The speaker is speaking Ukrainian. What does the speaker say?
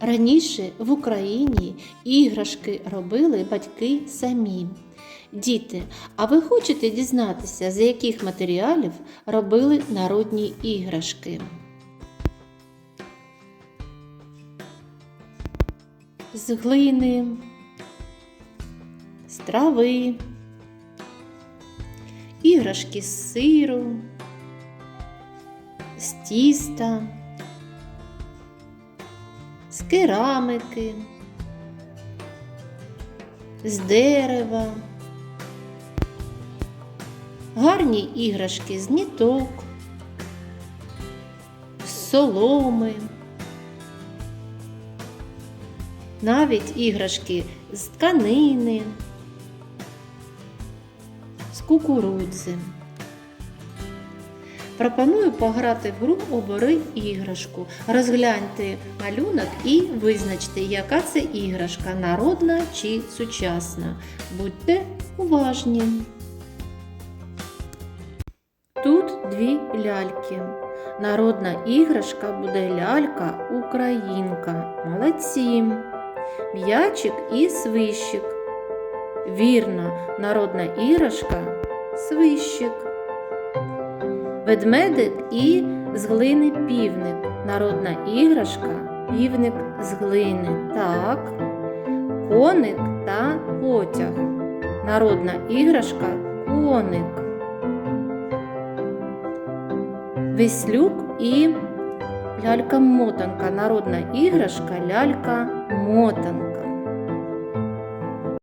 Раніше в Україні іграшки робили батьки самі. Діти, а ви хочете дізнатися, з яких матеріалів робили народні іграшки? З глини, з трави, іграшки з сиру, з тіста, з керамики, з дерева, гарні іграшки з ніток, з соломи, навіть іграшки з тканини, з кукурудзи. Пропоную пограти в гру Обери іграшку. Розгляньте малюнок і визначте, яка це іграшка народна чи сучасна. Будьте уважні. Тут дві ляльки. Народна іграшка буде лялька Українка. Молодці. М'ячик і свищик. Вірно, народна іграшка свищик. Ведмедик і з глини півник. Народна іграшка півник з глини. Так. Коник та потяг. Народна іграшка коник. Веслюк і лялька-мотанка. Народна іграшка лялька-мотанка.